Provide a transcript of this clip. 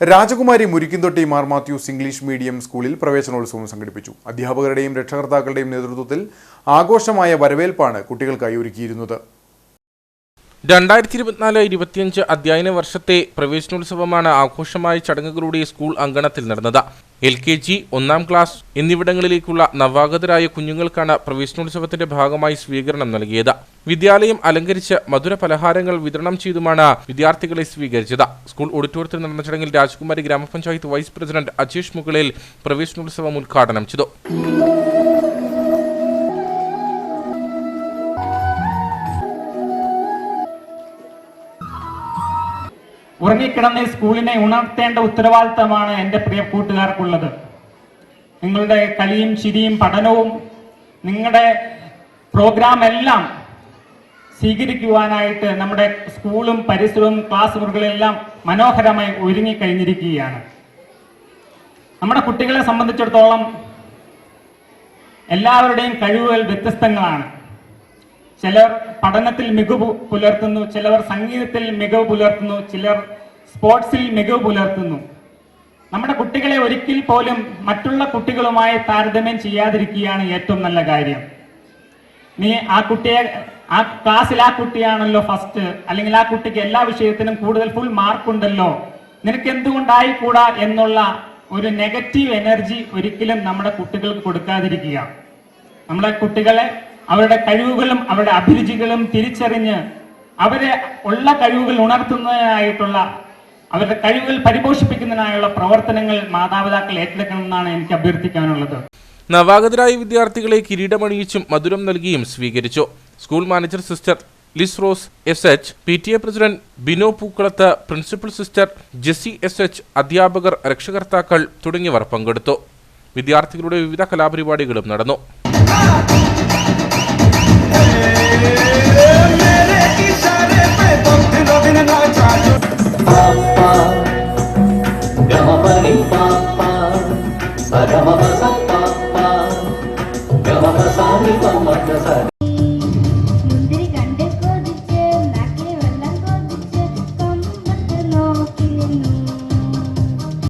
Rajakumari Murikkumthotti Mar Mathews English medium സ്കൂളിൽ പ്രവേശനോത്സവം സംഘടിപ്പിച്ചു. അധ്യാപകരുടെയും രക്ഷകർത്താക്കളുടെയും നേതൃത്വത്തിൽ ആഘോഷമായ വരവേൽപ്പാണ് കുട്ടികൾക്കായി ഒരുക്കിയിരുന്നത്. രണ്ടായിരത്തി ഇരുപത്തിനാല് ഇരുപത്തിയഞ്ച് അധ്യയന വർഷത്തെ പ്രവേശനോത്സവമാണ് ആഘോഷമായ ചടങ്ങുകളുടെ സ്കൂൾ അങ്കണത്തിൽ നടന്നത്. എൽ കെ ജി ഒന്നാം ക്ലാസ് എന്നിവിടങ്ങളിലേക്കുള്ള നവാഗതരായ കുഞ്ഞുങ്ങൾക്കാണ് പ്രവേശനോത്സവത്തിന്റെ ഭാഗമായി സ്വീകരണം നൽകിയത്. വിദ്യാലയം അലങ്കരിച്ച് മധുര പലഹാരങ്ങൾ വിതരണം ചെയ്തുമാണ് വിദ്യാർത്ഥികളെ സ്വീകരിച്ചത്. സ്കൂൾ ഓഡിറ്റോറിയത്തിൽ നടന്ന ചടങ്ങിൽ രാജകുമാരി ഗ്രാമപഞ്ചായത്ത് വൈസ് പ്രസിഡന്റ് അജേഷ് മുകളിൽ പ്രവേശനോത്സവം ഉദ്ഘാടനം ചെയ്തു. ഉറങ്ങിക്കിടന്ന സ്കൂളിനെ ഉണർത്തേണ്ട ഉത്തരവാദിത്തമാണ് എന്റെ പ്രിയ കൂട്ടുകാർക്കുള്ളത്. നിങ്ങളുടെ കളിയും ചിരിയും പഠനവും നിങ്ങളുടെ പ്രോഗ്രാം എല്ലാം സ്വീകരിക്കുവാനായിട്ട് നമ്മുടെ സ്കൂളും പരിസരവും ക്ലാസ് മുറികളെല്ലാം മനോഹരമായി ഒരുങ്ങിക്കഴിഞ്ഞിരിക്കുകയാണ്. നമ്മുടെ കുട്ടികളെ സംബന്ധിച്ചിടത്തോളം എല്ലാവരുടെയും കഴിവുകൾ വ്യത്യസ്തങ്ങളാണ്. ചിലർ പഠനത്തിൽ മികവ് പുലർത്തുന്നു ചിലർ സംഗീതത്തിൽ മികവ് പുലർത്തുന്നു ചിലർ സ്പോർട്സിൽ മികവ് പുലർത്തുന്നു. നമ്മുടെ കുട്ടികളെ ഒരിക്കൽ പോലും മറ്റുള്ള കുട്ടികളുമായി താരതമ്യം ചെയ്യാതിരിക്കുകയാണ് ഏറ്റവും നല്ല കാര്യം. നീ ആ കുട്ടിയെ ആ ക്ലാസ്സിൽ ആ കുട്ടിയാണല്ലോ ഫസ്റ്റ് അല്ലെങ്കിൽ ആ കുട്ടിക്ക് എല്ലാ വിഷയത്തിനും കൂടുതൽ ഫുൾ മാർക്ക് ഉണ്ടല്ലോ. നിനക്ക് എന്തുകൊണ്ടായിക്കൂടാ എന്നുള്ള ഒരു നെഗറ്റീവ് എനർജി ഒരിക്കലും നമ്മുടെ കുട്ടികൾക്ക് കൊടുക്കാതിരിക്കുക. നമ്മുടെ കുട്ടികളെ അവരുടെ കഴിവുകളും അവരുടെ അഭിരുചികളും തിരിച്ചറിഞ്ഞ് അവരെ ഉള്ള കഴിവുകൾ ഉണർത്തുന്നതിനായിട്ടുള്ള അവരുടെ കഴിവുകൾ പരിപോഷിപ്പിക്കുന്നതിനായുള്ള പ്രവർത്തനങ്ങൾ മാതാപിതാക്കൾ ഏറ്റെടുക്കണമെന്നാണ് എനിക്ക് അഭ്യർത്ഥിക്കാനുള്ളത്. നവാഗതരായ വിദ്യാർത്ഥികളെ കിരീടമണിയിച്ചും മധുരം നൽകിയും സ്വീകരിച്ചു. School manager sister Liz Rose S H P T A president Bino Pookkalath principal sister Jessy S H അധ്യാപകർ രക്ഷകർത്താക്കൾ തുടങ്ങിയവർ പങ്കെടുത്തു. വിദ്യാർത്ഥികളുടെ വിവിധ കലാപരിപാടികളും നടന്നു. Yes.